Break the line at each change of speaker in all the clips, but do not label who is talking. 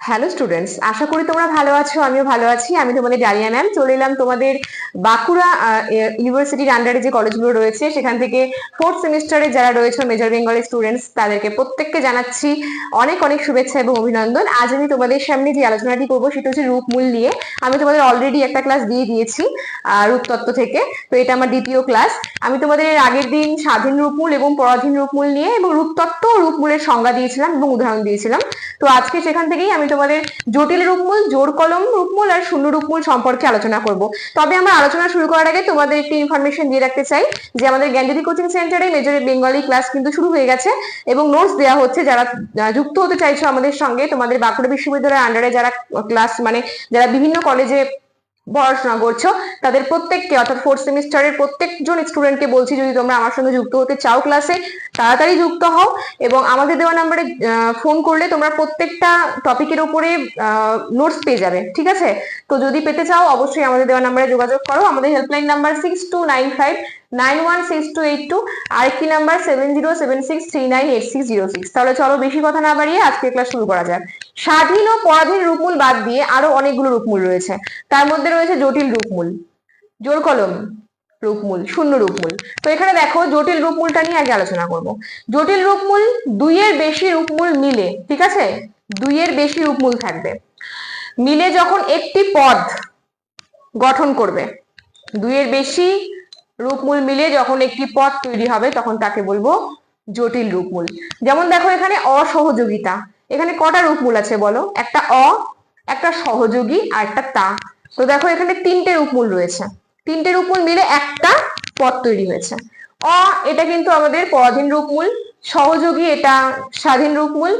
Hello students আশা করি তোমরা ভালো আছো, আমিও ভালো আছি। আমি তোমাদের ডালিয়া ম্যাম চলে এলাম তোমাদের বাঁকুড়া ইউনিভার্সিটির আন্ডারে যে কলেজগুলো রয়েছে, সেখান থেকে ফোর্থ সেমিস্টারে যারা রয়েছে মেজর বেঙ্গলের স্টুডেন্টস তাদেরকে প্রত্যেককে জানাচ্ছি অনেক অনেক শুভেচ্ছা এবং অভিনন্দন। আজ আমি তোমাদের সামনে যে আলোচনাটি করব, সেটা হচ্ছে রূপমূল নিয়ে। আমি তোমাদের অলরেডি একটা ক্লাস দিয়ে দিয়েছি রূপতত্ত্ব থেকে। তো এটা আমার দ্বিতীয় ক্লাস আমি তোমাদের আগের দিন স্বাধীন রূপমূল এবং পরাধীন রূপমূল নিয়ে এবং রূপতত্ত্ব ও রূপমূলের সংজ্ঞা দিয়েছিলাম এবং উদাহরণ দিয়েছিলাম। তো আজকে সেখান থেকেই আমি তোমাদের জটিল রূপমূল, জোর কলম রূপমূল আর শূন্য রূপমূল সম্পর্কে আলোচনা করব। তবে আমরা আলোচনা শুরু করার আগে তোমাদের একটি ইনফরমেশন দিয়ে রাখতে চাই যে আমাদের জ্ঞানজ্যোতি কোচিং সেন্টারে মেজর বেঙ্গলি ক্লাস কিন্তু শুরু হয়ে গেছে এবং নোটস দেওয়া হচ্ছে যারা যুক্ত হতে চাইছো আমাদের সঙ্গে, তোমাদের বাঁকুড়া বিশ্ববিদ্যালয়ের আন্ডারে যারা ক্লাস মানে যারা বিভিন্ন কলেজে পড়াশোনা করছ, তাদের প্রত্যেককে, অর্থাৎ ফোর্থ সেমিস্টারের প্রত্যেকজন স্টুডেন্টকে বলছি যদি তোমরা আমার সঙ্গে যুক্ত হতে চাও ক্লাসে তাড়াতাড়ি যুক্ত হও এবং আমাদের দেওয়া নাম্বারে ফোন করলে তোমরা প্রত্যেকটা টপিকের উপরে নোটস পেয়ে যাবে, ঠিক আছে? তো যদি পেতে চাও, অবশ্যই আমাদের দেওয়া নাম্বারে যোগাযোগ করো। আমাদের helpline number six two nine five nine one six two eight two আরেকটি number seven zero seven six three nine eight six zero six তাহলে চলো, বেশি কথা না বাড়িয়ে আজকে ক্লাস শুরু করা যাক। স্বাধীন ও পরাধীন রূপমূল বাদ দিয়ে আরও অনেকগুলো রূপমূল রয়েছে। তার মধ্যে রয়েছে জটিল রূপমূল, জোর কলম রূপমূল, শূন্য রূপমূল। তো এখানে দেখো জটিল রূপমূলটা নিয়ে আগে আলোচনা করব। জটিল রূপমূল দুইয়ের বেশি রূপমূল মিলে, ঠিক আছে? দুইয়ের বেশি রূপমূল থাকবে। মিলে যখন একটি পদ গঠন করবে, দুইয়ের বেশি রূপমূল মিলে যখন একটি পদ তৈরি হবে, তখন তাকে বলব জটিল রূপমূল। যেমন দেখো এখানে অসহযোগিতা এখানে কটা রূপমূল আছে বলো? একটা অ, একটা সহযোগী আর একটা তা। তো দেখো এখানে তিনটে রূপমূল রয়েছে। তিনটে রূপমূল মিলে একটা পদ তৈরি হয়েছে। অ, এটা কিন্তু আমাদের পরাধীন রূপমূল। সহযোগী, এটা স্বাধীন রূপমূল।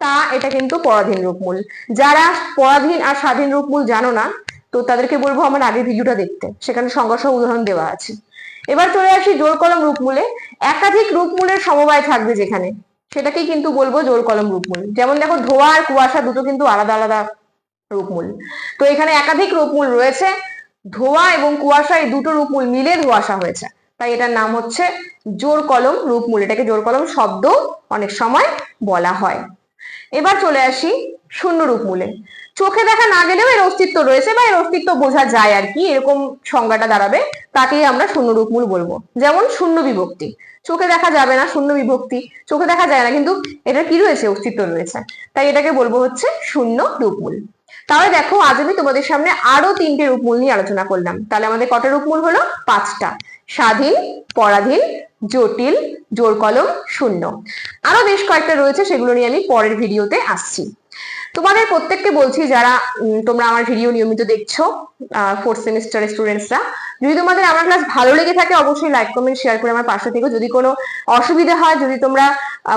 তা, এটা কিন্তু পরাধীন রূপমূল। যারা পরাধীন আর স্বাধীন রূপমূল জানো না, তো তাদেরকে বলব আমার আগের ভিডিওটা দেখতে। সেখানে সহ উদাহরণ দেওয়া আছে। এবার চলে আসি জোর কলম রূপমূলে। একাধিক রূপমূলের সমবায় থাকবে যেখানে। সেটাকেই কিন্তু বলব জোর কলম রূপমূল। যেমন দেখো ধোয়া আর কুয়াশা দুটো কিন্তু আলাদা আলাদা রূপমূল। তো এখানে একাধিক রূপমূল রয়েছে। ধোয়া এবং কুয়াশা এই দুটো রূপমূল মিলে ধোয়াশা হয়েছে। তাই এটার নাম হচ্ছে জোর কলম রূপমূল। এটাকে জোর কলম শব্দ অনেক সময় বলা হয়। এবার চলে আসি শূন্য রূপমূলে। চোখে দেখা না গেলেও এর অস্তিত্ব রয়েছে বা এর অস্তিত্ব বোঝা যায় আর কি। এরকম সংজ্ঞাটা দাঁড়াবে। তাকেই আমরা শূন্য রূপমূল বলব। যেমন শূন্য বিভক্তি। চোখে দেখা যাবে না শূন্য বিভক্তি। চোখে দেখা যায় না, কিন্তু এটা কি রয়েছে? অস্তিত্ব রয়েছে। তাই এটাকে বলব হচ্ছে শূন্য রূপমূল তাহলে দেখো, আজ আমি তোমাদের সামনে আরও তিনটে রূপমূল নিয়ে আলোচনা করলাম। তাহলে আমাদের কটা রূপমূল হলো? পাঁচটা। স্বাধীন, পরাধীন, জটিল, জোর কলম, শূন্য। আরও বেশ কয়েকটা রয়েছে, সেগুলো নিয়ে আমি পরের ভিডিওতে আসছি। তোমাদের প্রত্যেককে বলছি যারা তোমরা আমার ভিডিও নিয়মিত দেখছ ফোর্থ সেমিস্টারের স্টুডেন্টসরা যদি তোমাদের আমার ক্লাস ভালো লেগে থাকে, অবশ্যই লাইক কমেন্ট শেয়ার করে আমার পাশে থেকে। যদি কোনো অসুবিধা হয়, যদি তোমরা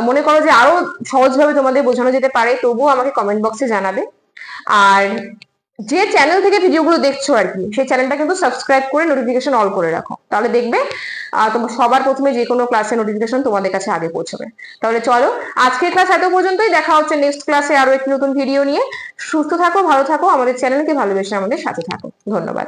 মনে করো যে আরও সহজভাবে তোমাদের বোঝানো যেতে পারে, তবুও আমাকে কমেন্ট বক্সে জানাবে। আর যে চ্যানেল থেকে ভিডিওগুলো দেখছ আর কি সেই চ্যানেলটা কিন্তু সাবস্ক্রাইব করে নোটিফিকেশন অল করে রাখো। তাহলে দেখবে তোমার সবার প্রথমে যে কোনো ক্লাসের নোটিফিকেশন তোমাদের কাছে আগে পৌঁছবে। তাহলে চলো, আজকের ক্লাস এত পর্যন্তই, দেখা হচ্ছে নেক্সট ক্লাসে আরও একটি নতুন ভিডিও নিয়ে। সুস্থ থাকো, ভালো থাকো, আমাদের চ্যানেলকে ভালোবেসে আমাদের সাথে থাকো। ধন্যবাদ।